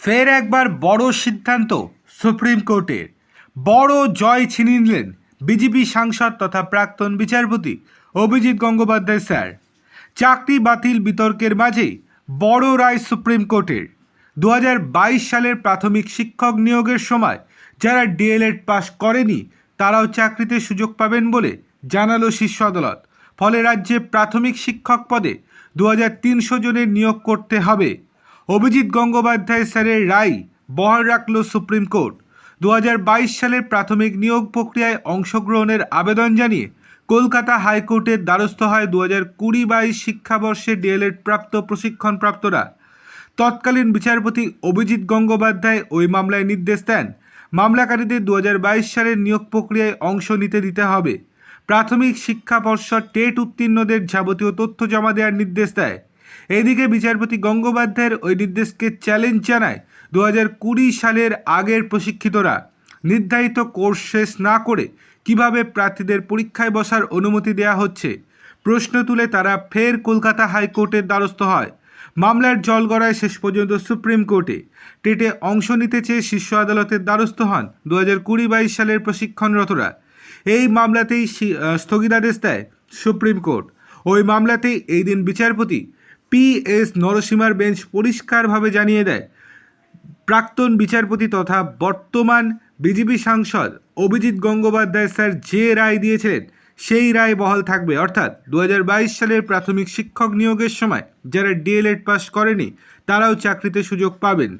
ফের একবার বড় সিদ্ধান্ত সুপ্রিম কোর্টের। বড় জয় ছিনিয়ে নিলেন বিজেপি সাংসদ তথা প্রাক্তন বিচারপতি অভিজিৎ গঙ্গোপাধ্যায় স্যার। চাকরি বাতিল বিতর্কের মাঝেই বড় রায় সুপ্রিম কোর্টের। দু হাজার বাইশ সালের প্রাথমিক শিক্ষক নিয়োগের সময় যারা ডিএলএড পাস করেনি, তারাও চাকরিতে সুযোগ পাবেন বলে জানালো শীর্ষ আদালত। ফলে রাজ্যে প্রাথমিক শিক্ষক পদে দু হাজার তিনশো জনের নিয়োগ করতে হবে অভিজিৎ গঙ্গোপাধ্যায় স্যারের রায় বহাল রাখল সুপ্রিম কোর্ট। দু হাজার বাইশ সালের প্রাথমিক নিয়োগ প্রক্রিয়ায় অংশগ্রহণের আবেদন জানিয়ে কলকাতা হাইকোর্টের দ্বারস্থ হয় দু হাজার কুড়ি বাইশ শিক্ষাবর্ষে ডিএলএড প্রাপ্ত প্রশিক্ষণপ্রাপ্তরা। তৎকালীন বিচারপতি অভিজিৎ গঙ্গোপাধ্যায় ওই মামলায় নির্দেশ দেন, মামলাকারীদের দু হাজার বাইশ সালের নিয়োগ প্রক্রিয়ায় অংশ নিতে দিতে হবে। প্রাথমিক শিক্ষা পর্ষদ টেট উত্তীর্ণদের যাবতীয় তথ্য জমা দেওয়ার নির্দেশ দেয়। এদিকে বিচারপতি গঙ্গোপাধ্যায়ের ওই নির্দেশকে চ্যালেঞ্জ জানায় দু সালের আগের প্রশিক্ষিতরা। নির্ধারিত কোর্স শেষ না করে কীভাবে প্রার্থীদের পরীক্ষায় বসার অনুমতি দেওয়া হচ্ছে? প্রশ্ন তুলে তারা ফের কলকাতা হাইকোর্টের দ্বারস্থ হয়। মামলার জল গড়ায় শেষ পর্যন্ত সুপ্রিম কোর্টে। টেটে অংশ নিতে চেয়ে শীর্ষ আদালতের দ্বারস্থ হন দু হাজার কুড়ি বাইশ সালের প্রশিক্ষণরতরা। এই মামলাতেই স্থগিতাদেশ দেয় সুপ্রিম কোর্ট। ওই মামলাতেই এই দিন বিচারপতি পি এস নরসিমার বেঞ্চ পরিষ্কারভাবে জানিয়ে দেয়, প্রাক্তন বিচারপতি তথা বর্তমান বিজেপি সাংসদ অভিজিৎ গঙ্গোপাধ্যায় স্যার যে রায় দিয়েছিলেন, সেই রায় বহাল থাকবে। অর্থাৎ দু হাজার বাইশ সালের প্রাথমিক শিক্ষক নিয়োগের সময় যারা ডিএলএড পাস করেনি, তারাও চাকরিতে সুযোগ পাবেন।